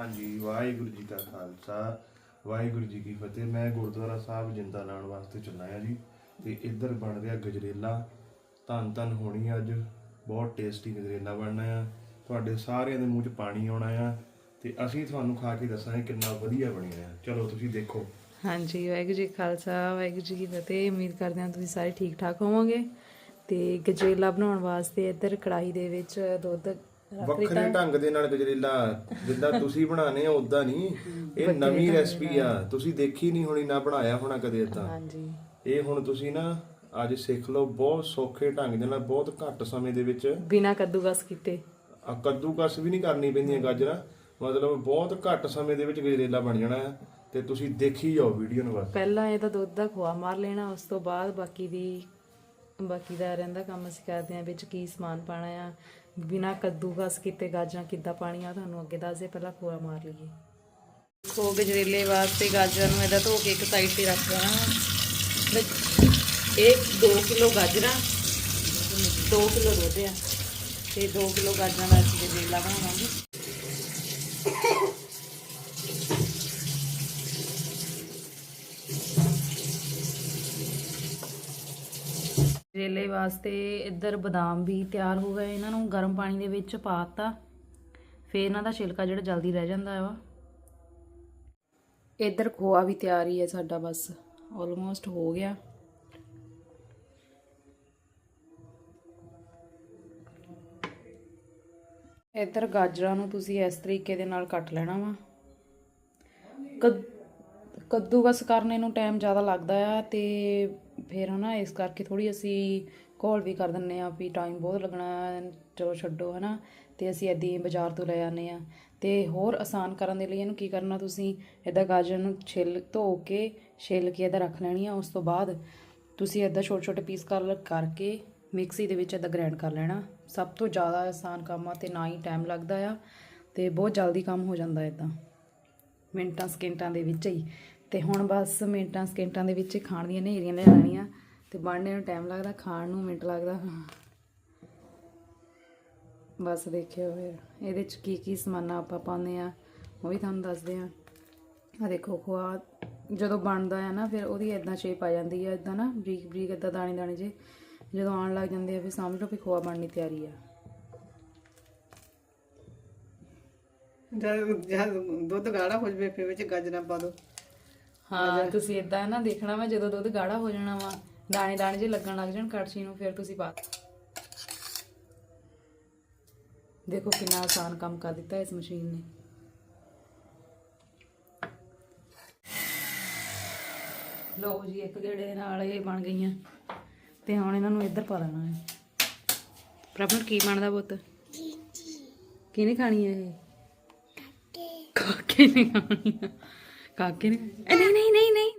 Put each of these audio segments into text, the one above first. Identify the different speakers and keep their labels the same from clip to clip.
Speaker 1: ਹਾਂਜੀ, ਵਾਹਿਗੁਰੂ ਜੀ ਕਾ ਖਾਲਸਾ। ਵਾਹਿਗੁਰੂ ਜੀ ਕੀ ਫਤਿਹ। ਮੈਂ ਗੁਰਦੁਆਰਾ ਸਾਹਿਬ ਜਿੰਦਾ ਲਾਉਣ ਵਾਸਤੇ ਚੱਲਾ ਆ ਜੀ। ਤੇ ਇੱਧਰ ਬਣ ਰਿਹਾ ਗਜਰੇਲਾ। ਧੰਨ ਧੰਨ ਹੋਣੀ ਅੱਜ। ਬਹੁਤ ਟੇਸਟੀ ਗਜਰੇਲਾ ਬਣਨਾ ਆ। ਤੁਹਾਡੇ ਸਾਰਿਆਂ ਦੇ ਮੂੰਹ 'ਚ ਪਾਣੀ ਆਉਣਾ ਆ। ਤੇ ਅਸੀਂ ਤੁਹਾਨੂੰ ਖਾ ਕੇ ਦੱਸਾਂਗੇ ਕਿੰਨਾ ਵਧੀਆ ਬਣਿਆ ਆ। ਚਲੋ, ਤੁਸੀਂ ਦੇਖੋ।
Speaker 2: ਹਾਂਜੀ, ਵਾਹਿਗੁਰੂ ਜੀ ਖਾਲਸਾ, ਵਾਹਿਗੁਰੂ ਜੀ ਕੀ ਫਤਿਹ। ਉਮੀਦ ਕਰਦੇ ਹਾਂ ਤੁਸੀਂ ਸਾਰੇ ਠੀਕ ਠਾਕ ਹੋਵੋਗੇ। ਤੇ ਗਜਰੇਲਾ ਬਣਾਉਣ ਵਾਸਤੇ ਇੱਧਰ ਕੜਾਈ ਦੇ ਵਿੱਚ ਦੁੱਧ
Speaker 1: ਵੱਖਰੇ ਢੰਗ ਦੇ ਨਾਲ ਗਜਰੇਲਾ ਜਿੱਦਾਂ ਤੁਸੀਂ ਬਣਾਣੇ ਆ ਉਦਾਂ ਨਹੀਂ। ਇਹ ਨਵੀਂ ਰੈਸਪੀ ਆ। ਤੁਸੀਂ ਦੇਖੀ ਨਹੀਂ ਹੋਣੀ ਨਾ ਬਣਾਇਆ ਹੋਣਾ ਕਦੇ ਇਦਾਂ
Speaker 2: ਹਾਂਜੀ।
Speaker 1: ਇਹ ਹੁਣ ਤੁਸੀਂ ਨਾ ਅੱਜ ਸਿੱਖ ਲਓ ਬਹੁਤ ਸੌਖੇ ਢੰਗ ਦੇ ਨਾਲ ਬਹੁਤ ਘੱਟ ਸਮੇਂ ਦੇ ਵਿੱਚ
Speaker 2: ਬਿਨਾ ਕੱਦੂਕਸ ਕੀਤੇ।
Speaker 1: ਆ ਕੱਦੂਕਸ ਵੀ ਨਹੀਂ ਕਰਨੀ ਪੈਂਦੀਆਂ ਗਾਜਰਾਂ। ਮਤਲਬ ਬਹੁਤ ਘੱਟ ਸਮੇਂ ਦੇ ਵਿੱਚ ਗਜਰੇਲਾ ਬਣ ਜਾਣਾ ਹੈ ਤੇ ਤੁਸੀਂ ਦੇਖੀ ਜਾਓ ਵੀਡੀਓ ਨੂੰ ਬਸ।
Speaker 2: ਪਹਿਲਾਂ ਇਹਦਾ ਦੁੱਧ ਦਾ ਖੋਆ ਮਾਰ ਲੈਣਾ ਉਸ ਤੋਂ ਬਾਅਦ ਬਾਕੀ ਦੀ ਬਾਕੀ ਦਾ ਰਹਿੰਦਾ ਕੰਮ ਅਸੀਂ ਕਰਦੇ ਹਾਂ ਵਿੱਚ ਕੀ ਸਮਾਨ ਪਾਣਾ ਆ। ਬਿਨਾ ਕੱਦੂਕਸ ਕੀਤੇ ਗਾਜਰਾਂ ਕਿੱਦਾਂ ਪਾਣੀਆਂ, ਤੁਹਾਨੂੰ ਅੱਗੇ ਦੱਸਦੇ ਪਹਿਲਾਂ ਖੋਆ ਮਾਰ ਲਈਏ। ਖੋ ਗਜਰੇਲੇ ਵਾਸਤੇ ਗਾਜਰਾਂ ਨੂੰ ਇਹਦਾ ਧੋ ਕੇ ਇੱਕ ਸਾਈਡ ਤੇ ਰੱਖ ਦੇਣਾ। ਇਹ 2 ਕਿਲੋ ਗਾਜਰਾਂ 2 ਕਿਲੋ ਦੁੱਧ ਆ, ਤੇ 2 ਕਿਲੋ ਗਾਜਰਾਂ ਦਾ ਅਸੀਂ ਗਜਰੇਲਾ ਬਣਾਵਾਂਗੇ। ਜੇਲੇ ਵਾਸਤੇ ਇੱਧਰ ਬਦਾਮ ਵੀ ਤਿਆਰ ਹੋ ਗਏ। ਇਹਨਾਂ ਨੂੰ ਗਰਮ ਪਾਣੀ ਦੇ ਵਿੱਚ ਪਾਤਾ ਫੇਰ ਇਹਨਾਂ ਦਾ ਛਿਲਕਾ ਜਿਹੜਾ ਜਲਦੀ ਰਹਿ ਜਾਂਦਾ ਵਾ। ਇੱਧਰ ਖੋਆ ਵੀ ਤਿਆਰ ਹੀ ਹੈ ਸਾਡਾ ਬਸ। ਆਲਮੋਸਟ ਹੋ ਗਿਆ। ਇੱਧਰ ਗਾਜਰਾਂ ਨੂੰ ਤੁਸੀਂ ਇਸ ਤਰੀਕੇ ਦੇ ਨਾਲ ਕੱਟ ਲੈਣਾ ਵਾ। ਕੱਦੂ, ਕੱਦੂਕਸ ਕਰਨੇ ਨੂੰ ਟਾਈਮ ਜ਼ਿਆਦਾ ਲੱਗਦਾ ਆ ਤੇ ਫਿਰ ਹਨਾ, ਇਸ ਕਰਕੇ ਥੋੜੀ ਅਸੀਂ ਘੋਲ ਵੀ ਕਰ ਦਿੰਨੇ ਆ ਵੀ ਟਾਈਮ ਬਹੁਤ ਲੱਗਣਾ ਚਲੋ ਛੱਡੋ ਹਨਾ, ਤੇ ਅਸੀਂ ਏਦਾਂ ਹੀ ਬਾਜ਼ਾਰ ਤੋਂ ਲੈ ਆਨੇ ਆ ਤੇ ਹੋਰ ਆਸਾਨ ਕਰਨ ਦੇ ਲਈ ਇਹਨੂੰ ਕੀ ਕਰਨਾ ਤੁਸੀਂ, ਇਦਾਂ ਗਾਜਰ ਨੂੰ ਛਿੱਲ ਧੋ ਕੇ, ਛਿੱਲ ਕੇ ਇਹਦਾ ਰੱਖ ਲੈਣੀ ਆ, ਉਸ ਤੋਂ ਬਾਅਦ ਤੁਸੀਂ ਇਦਾਂ ਛੋਟੇ ਛੋਟੇ ਪੀਸ ਕਰ ਕਰਕੇ ਮਿਕਸੀ ਦੇ ਵਿੱਚ ਇਦਾਂ ਗ੍ਰਾਈਂਡ ਕਰ ਲੈਣਾ। ਸਭ ਤੋਂ ਜ਼ਿਆਦਾ ਆਸਾਨ ਕੰਮ ਆ ਤੇ ਨਾ ਹੀ ਟਾਈਮ ਲੱਗਦਾ ਆ, ਤੇ ਬਹੁਤ ਜਲਦੀ ਕੰਮ ਹੋ ਜਾਂਦਾ ਇਦਾਂ। ਮਿੰਟਾਂ, ਸਕਿੰਟਾਂ ਦੇ ਵਿੱਚ ਹੀ। ਤੇ ਹੁਣ ਬਸ ਮਿੰਟਾਂ ਸਕਿੰਟਾਂ ਦੇ ਵਿੱਚ ਖਾਣ ਦੀਆਂ ਨੇਰੀਆਂ ਲੈ ਲੈਣੀਆਂ ਤੇ ਬਣਨੇ ਨੂੰ ਟਾਈਮ ਲੱਗਦਾ, ਖਾਣ ਨੂੰ ਮਿੰਟ ਲੱਗਦਾ। ਬਸ ਦੇਖਿਓ ਫਿਰ, ਇਹਦੇ ਚ ਕੀ ਕੀ ਸਮਾਨਾ ਆਪਾਂ ਪਾਉਂਦੇ ਆ ਉਹ ਵੀ ਤੁਹਾਨੂੰ ਦੱਸਦੇ ਆ ਆ ਦੇਖੋ, ਖੋਆ ਜਦੋਂ ਬਣਦਾ ਆ ਨਾ, ਫਿਰ ਉਹਦੀ ਇਦਾਂ ਸ਼ੇਪ ਆ ਜਾਂਦੀ ਆ ਇਦਾਂ ਨਾ ਬਰੀਕ ਬਰੀਕ ਇਦਾਂ ਦਾਣੇ ਦਾਣੇ ਜੇ ਜਦੋਂ ਆਉਣ ਲੱਗ ਜਾਂਦੇ ਆ, ਫਿਰ ਸਮਝ ਲਓ ਵੀ ਖੋਆ ਬਣਨੀ ਤਿਆਰੀ ਆ।
Speaker 3: ਜਦ ਜਦ ਦੁੱਧ ਗਾੜਾ ਹੋ ਜਵੇ, ਫਿਰ ਵਿੱਚ ਗਾਜਰਾਂ ਪਾ ਦੋ
Speaker 2: ਹਾਂ। ਤੁਸੀਂ ਇਦਾਂ ਨਾ ਦੇਖਣਾ ਵਾ ਜਦੋਂ ਦੁੱਧ ਗਾੜਾ ਹੋ ਜਾਣਾ ਵਾ ਦਾਣੇ ਦਾਣੇ ਜੇ ਲੱਗਣ ਲੱਗ ਜਾਣ ਕੜਛੀ ਨੂੰ ਫਿਰ ਤੁਸੀਂ ਪਾ ਦੇਖੋ ਕਿੰਨਾ ਆਸਾਨ ਕੰਮ ਕਰ ਦਿੱਤਾ ਇਸ ਮਸ਼ੀਨ ਨੇ। ਲਓ ਜੀ ਇੱਕ ਗੇੜੇ ਦੇ ਨਾਲ ਇਹ ਬਣ ਗਈਆਂ। ਤੇ ਹੁਣ ਇਹਨਾਂ ਨੂੰ ਇੱਧਰ ਪਾ ਦੇਣਾ ਹੈ। ਪ੍ਰਭਨ ਕੀ ਬਣਦਾ ਪੁੱਤ? ਕਿਹਨੇ ਖਾਣੀ ਹੈ ਇਹ? ਕਾਕੇ। ਨੇ ਖਾਣੀ ਆ ਕਾਕੇ ਨੇ। ਇਹ ਨਹੀਂ ਨਹੀਂ ਨਹੀਂ ਨਹੀਂ।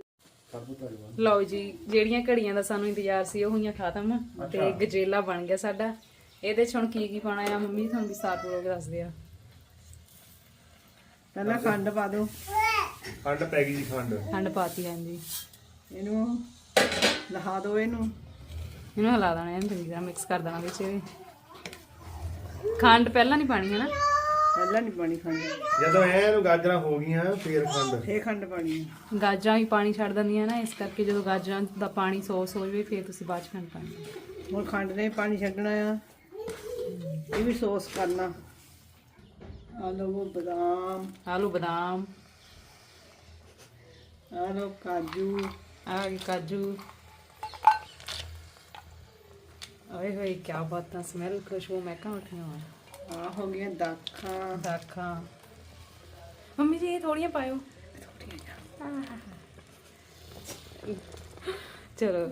Speaker 2: ਲਓ ਜੀ ਜਿਹੜੀਆਂ ਘੜੀਆਂ ਦਾ ਸਾਨੂੰ ਇੰਤਜ਼ਾਰ ਸੀ ਉਹ ਹੋਈਆਂ ਖਤਮ ਤੇ ਗਜਰੇਲਾ ਬਣ ਗਿਆ ਸਾਡਾ। ਇਹਦੇ ਚ ਹੁਣ ਕੀ ਕੀ ਪਾਣਾ ਆ? ਮੰਮੀ ਤੁਹਾਨੂੰ ਵਿਸਤਾਰਪੂਰਵਕ ਦੱਸਦੇ ਆ।
Speaker 3: ਪਹਿਲਾਂ ਖੰਡ ਪਾ ਦੋ
Speaker 1: ਖੰਡ ਪੈ ਗਈ ਜੀ ਖੰਡ।
Speaker 2: ਖੰਡ ਪਾਤੀ ਹਾਂਜੀ
Speaker 3: ਇਹਨੂੰ ਲਹਾ ਦੋ ਇਹਨੂੰ।
Speaker 2: ਇਹਨੂੰ ਹਿਲਾ ਦੇਣਾ ਇਹਨੂੰ ਚੰਗੀ ਤਰ੍ਹਾਂ ਮਿਕਸ ਕਰ ਦੇਣਾ ਵਿੱਚ। ਖੰਡ ਪਹਿਲਾਂ ਨਹੀਂ ਪਾਣੀ ਹੈ ਨਾ?
Speaker 3: ਪਹਿਲਾਂ ਨਹੀਂ ਪਾਣੀ ਖੰਡ
Speaker 1: ਜਦੋਂ ਐ ਨੂੰ ਗਾਜਰਾਂ ਹੋ ਗਈਆਂ ਫੇਰ ਖੰਡ।
Speaker 3: ਫੇਰ ਖੰਡ ਪਾਣੀ।
Speaker 2: ਗਾਜਰਾਂ ਵੀ ਪਾਣੀ ਛੱਡ ਦਿੰਦੀਆਂ ਨਾ ਇਸ ਕਰਕੇ ਜਦੋਂ ਗਾਜਰਾਂ ਦਾ ਪਾਣੀ ਸੋਸ ਹੋ ਜਾਵੇ ਫਿਰ ਤੁਸੀਂ ਬਾਅਦ ਚ ਖੰਡ ਪਾਣੀ।
Speaker 3: ਹੁਣ ਖੰਡ ਨੇ ਪਾਣੀ ਛੱਡਣਾ ਆ। ਇਹ ਵੀ ਸੌਸ ਕਰਨਾ। ਆ ਲਓ ਬਦਾਮ।
Speaker 2: ਆਲੂ ਬਦਾਮ।
Speaker 3: ਆ ਲਓ ਕਾਜੂ।
Speaker 2: ਆ ਗਏ ਕਾਜੂ। ਓਏ ਹੋਏ ਕੀ ਬਾਤਾਂ ਸਮੈਲ ਖੁਸ਼ਬੂ ਮੈਂ ਕਹਾਂ ਉੱਠੀਆਂ ਹੋਣ
Speaker 3: ਆ ਹੋ ਗਈਆਂ ਦਾਖਾਂ।
Speaker 2: ਦਾਖਾਂ। ਮੰਮੀ ਜੀ ਇਹ ਥੋੜੀਆਂ ਪਾਇਓ। ਚਲੋ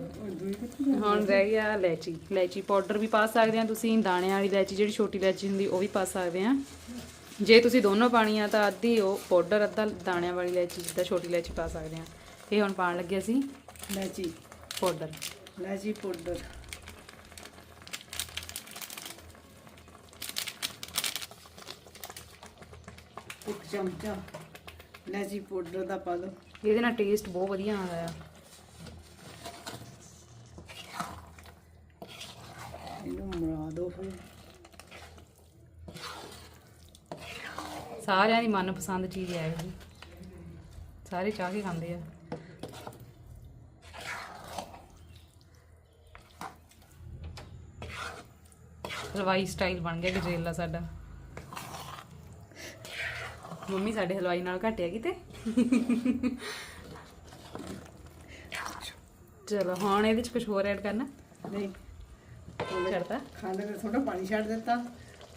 Speaker 2: ਹੁਣ ਰਹਿ ਗਿਆ ਲੈਚੀ ਲੈਚੀ ਪਾਊਡਰ ਵੀ ਪਾ ਸਕਦੇ ਆ ਤੁਸੀਂ ਦਾਣਿਆਂ ਵਾਲੀ ਲੈਚੀ ਜਿਹੜੀ ਛੋਟੀ ਲੈਚੀ ਹੁੰਦੀ ਉਹ ਵੀ ਪਾ ਸਕਦੇ ਆ। ਜੇ ਤੁਸੀਂ ਦੋਨੋਂ ਪਾਣੀ ਆ ਤਾਂ ਅੱਧੀ ਉਹ ਪਾਊਡਰ ਅੱਧਾ ਦਾਣਿਆਂ ਵਾਲੀ ਲੈਚੀ ਜਿੱਦਾਂ ਛੋਟੀ ਲੈਚੀ ਪਾ ਸਕਦੇ ਆ। ਇਹ ਹੁਣ ਪਾਣ ਲੱਗੇ ਅਸੀਂ
Speaker 3: ਲੈਚੀ
Speaker 2: ਪਾਊਡਰ।
Speaker 3: ਲੈਚੀ ਪਾਊਡਰ। ਇੱਕ ਚਮਚਾ ਲੈਚੀ ਪਾਊਡਰ ਦਾ ਪਾ ਦੋ
Speaker 2: ਇਹਦੇ ਨਾਲ ਟੇਸਟ ਬਹੁਤ ਵਧੀਆ ਆਉਂਦਾ ਆ।
Speaker 3: ਇਹਨੂੰ ਮਿਲਾ ਦੋ ਫਿਰ।
Speaker 2: ਸਾਰਿਆਂ ਦੀ ਮਨਪਸੰਦ ਚੀਜ਼ ਹੈ ਇਹ ਸਾਰੇ ਚਾਹ ਕੇ ਖਾਂਦੇ ਆ। ਹਲਵਾਈ ਸਟਾਈਲ ਬਣ ਗਿਆ ਗਜਰੇਲਾ ਸਾਡਾ। ਮੰਮੀ ਸਾਡੇ ਹਲਵਾਈ ਨਾਲ ਘਟਿਆ ਕਿਤੇ? ਚਲੋ ਹੁਣ ਇਹਦੇ ਚ ਕੁਝ ਹੋਰ ਐਡ ਕਰਨਾ?
Speaker 3: ਨਹੀਂ।
Speaker 2: ਕਰਤਾ
Speaker 3: ਖੰਡ ਤੇ ਥੋੜਾ ਪਾਣੀ ਛੱਡ ਦਿੱਤਾ।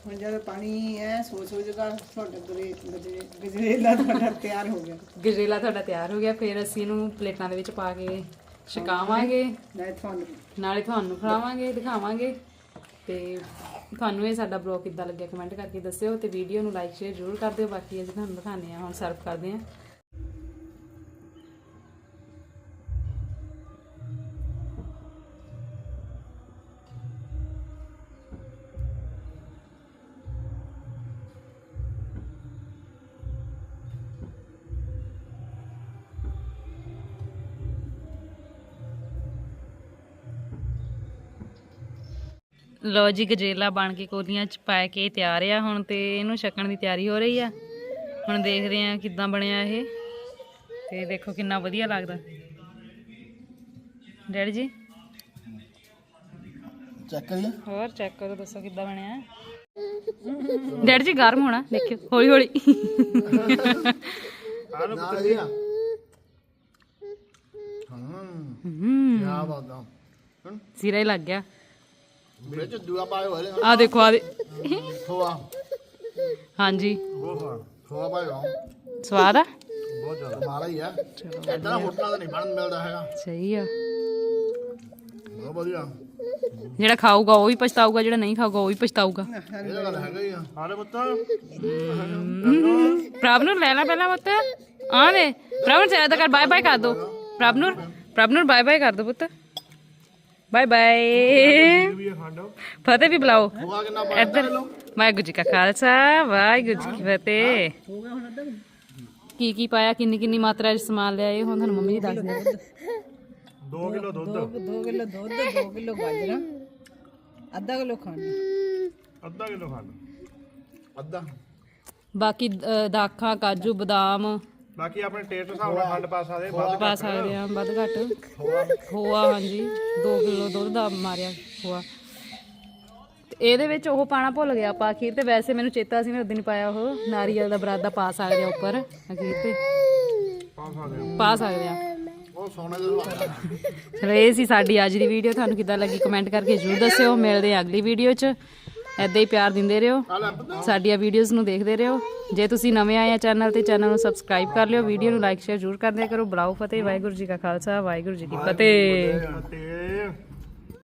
Speaker 3: ਹੁਣ ਜਦ ਪਾਣੀ ਐ ਸੋ ਸੋ ਜਗਾ ਤੁਹਾਡਾ ਗਜਰੇ ਗਜਰੇਲਾ ਤੁਹਾਡਾ ਤਿਆਰ ਹੋ ਗਿਆ।
Speaker 2: ਗਜਰੇਲਾ ਤੁਹਾਡਾ ਤਿਆਰ ਹੋ ਗਿਆ ਫਿਰ ਅਸੀਂ ਇਹਨੂੰ ਪਲੇਟਾਂ ਦੇ ਵਿੱਚ ਪਾ ਕੇ ਛਕਾਵਾਂਗੇ।
Speaker 3: ਲੈ ਤੁਹਾਨੂੰ।
Speaker 2: ਨਾਲੇ ਤੁਹਾਨੂੰ ਖਿਲਾਵਾਂਗੇ ਦਿਖਾਵਾਂਗੇ। ਤੇ ਤੁਹਾਨੂੰ ਇਹ ਸਾਡਾ ਬਲੌਗ ਕਿੱਦਾਂ ਲੱਗਿਆ ਕਮੈਂਟ ਕਰਕੇ ਦੱਸਿਓ ਤੇ ਵੀਡੀਓ ਨੂੰ ਲਾਈਕ ਸ਼ੇਅਰ ਜ਼ਰੂਰ ਕਰ ਦਿਓ। ਬਾਕੀ ਅਸੀਂ ਤੁਹਾਨੂੰ ਦਿਖਾਉਂਦੇ ਹਾਂ, ਹੁਣ ਸਰਵ ਕਰਦੇ ਹਾਂ। ਲੋ ਜੀ ਗਜਰੇਲਾ ਬਣ ਕੇ ਕੋਲੀਆਂ ਚ ਪਾ ਕੇ ਤਿਆਰ ਆ ਹੁਣ ਤੇ ਇਹਨੂੰ ਛਕਣ ਦੀ ਤਿਆਰੀ ਹੋ ਰਹੀ ਆ। ਹੁਣ ਦੇਖਦੇ ਆ ਕਿੱਦਾਂ ਬਣਿਆ ਇਹ। ਤੇ ਦੇਖੋ ਕਿੰਨਾ ਵਧੀਆ ਲੱਗਦਾ। ਡੈਡੀ ਜੀ?
Speaker 3: ਚੈੱਕ ਕਰੀਏ
Speaker 2: ਹੋਰ ਚੈੱਕ ਕਰੋ ਦੱਸੋ ਕਿੱਦਾਂ ਬਣਿਆ? ਡੈਡੀ ਜੀ ਗਰਮ ਹੋਣਾ ਦੇਖਿਓ ਹੌਲੀ ਹੌਲੀ।
Speaker 3: ਨਾਲ
Speaker 2: ਹੂੰ
Speaker 3: ਆ। ਬਾਦਾ
Speaker 2: ਸਿਰਾ ਹੀ ਲੱਗ ਗਿਆ।
Speaker 3: ਵਿੱਚ ਦੂਆ ਪਾਏ ਹੋਏ
Speaker 2: ਆ ਦੇਖੋ ਆ ਦੇ
Speaker 3: ਖੋਆ
Speaker 2: ਹਾਂਜੀ
Speaker 3: ਖੋਆ ਪਾਏ ਹੋ
Speaker 2: ਸਵਾਦ ਆ
Speaker 3: ਬਹੁਤ ਜ਼ਿਆਦਾ ਮਾਰਾ ਹੀ ਆ ਇਦਾਂ ਹੋਟਲਾਂ ਦਾ ਨਹੀਂ ਬਣ ਮਿਲਦਾ ਹੈਗਾ
Speaker 2: ਸਹੀ ਆ
Speaker 3: ਬਹੁਤ ਵਧੀਆ
Speaker 2: ਜਿਹੜਾ ਖਾਊਗਾ ਉਹ ਵੀ ਪਛਤਾਊਗਾ ਜਿਹੜਾ ਨਹੀਂ ਖਾਊਗਾ ਉਹ ਵੀ ਪਛਤਾਊਗਾ
Speaker 3: ਇਹ ਤਾਂ ਗੱਲ ਹੈਗਾ ਹੀ ਆ ਹਾਲੇ ਪੁੱਤ
Speaker 2: ਪ੍ਰਭ ਨੂੰ ਲੈ ਲੈ ਪਹਿਲਾਂ ਪੁੱਤ ਆ ਦੇ ਪ੍ਰਭ ਨੂੰ ਚਾਹ ਕਰ ਬਾਏ ਬਾਏ ਕਰ ਦੋ ਪ੍ਰਭ ਨੂੰ ਪ੍ਰਭ ਨੂੰ ਬਾਏ ਬਾਏ ਕਰ ਦੋ ਪੁੱਤ ਬਾਏ ਬਾਏ ਫਤਿਹ ਵੀ ਬੁਲਾਓ। ਇੱਧਰ ਵਾਹਿਗੁਰੂ ਜੀ ਕਾ ਖਾਲਸਾ ਵਾਹਿਗੁਰੂ ਜੀ ਕੀ ਫਤਿਹ। ਕੀ ਕੀ ਪਾਇਆ ਕਿੰਨੀ ਕਿੰਨੀ ਮਾਤਰਾ ਚ ਸਮਾਨ ਲਿਆ ਇਹ ਹੁਣ ਤੁਹਾਨੂੰ ਮੰਮੀ ਜੀ ਦੱਸ ਦੇ
Speaker 1: 2 ਕਿਲੋ ਦੁੱਧ।
Speaker 3: 2 ਕਿਲੋ ਦੁੱਧ 2 ਕਿਲੋ ਗਾਜਰਾਂ ਅੱਧਾ ਕਿਲੋ ਖੰਡ।
Speaker 1: ਅੱਧਾ ਕਿਲੋ ਖੰਡ।
Speaker 3: ਅੱਧਾ।
Speaker 2: ਬਾਕੀ ਦਾਖਾਂ ਕਾਜੂ ਬਦਾਮ
Speaker 1: ਬਾਕੀ ਆਪਣੇ ਟੇਸਟ ਹਿਸਾਬ ਨਾਲ ਖੰਡ ਪਾ ਸਕਦੇ ਵੱਧ
Speaker 2: ਪਾ ਸਕਦੇ ਆ ਵੱਧ ਘੱਟ। ਖੋਆ। ਹਾਂਜੀ। 2 ਕਿਲੋ ਦੁੱਧ ਦਾ ਮਾਰਿਆ ਖੋਆ। ਇਹਦੇ ਵਿੱਚ ਉਹ ਪਾਣਾ ਭੁੱਲ ਗਿਆ ਆਪਾਂ ਅਖੀਰ ਤੇ ਵੈਸੇ ਮੈਨੂੰ ਚੇਤਾ ਸੀ ਮੈਂ ਉਦੋਂ ਪਾਇਆ ਉਹ ਨਾਰੀਅਲ ਦਾ ਬਰਾਦਾ ਪਾ ਸਕਦੇ ਆ ਉੱਪਰ ਅਖੀਰ ਤੇ।
Speaker 1: ਪਾ ਸਕਦੇ
Speaker 2: ਪਾ ਸਕਦੇ ਆ
Speaker 3: ਉਹ ਸੋਨੇ ਦੇ ਲਵਾ
Speaker 2: ਚਲੋ ਇਹ ਸੀ ਸਾਡੀ ਅੱਜ ਦੀ ਵੀਡੀਓ ਤੁਹਾਨੂੰ ਕਿੱਦਾਂ ਲੱਗੀ ਕਮੈਂਟ ਕਰਕੇ ਜ਼ਰੂਰ ਦੱਸਿਓ। ਮਿਲਦੇ ਆ ਅਗਲੀ ਵੀਡੀਓ 'ਚ। ਐਦਾਂ ਹੀ ਪਿਆਰ ਦਿੰਦੇ ਰਹੋ। ਸਾਡੀਆਂ ਵੀਡੀਓਜ਼ ਨੂੰ ਦੇਖਦੇ ਰਹੋ। ਜੇ ਤੁਸੀਂ ਨਵੇਂ ਆਏ ਆ ਚੈਨਲ ਤੇ ਚੈਨਲ ਨੂੰ ਸਬਸਕ੍ਰਾਈਬ ਕਰ ਲਿਓ। ਵੀਡੀਓ ਨੂੰ ਲਾਈਕ ਸ਼ੇਅਰ ਜ਼ਰੂਰ ਕਰਦੇ ਕਰੋ। ਬੁਲਾਓ ਫਤਿਹ, ਵਾਹਿਗੁਰੂ ਜੀ ਕਾ ਖਾਲਸਾ ਵਾਹਿਗੁਰੂ ਜੀ ਕੀ ਫਤਿਹ।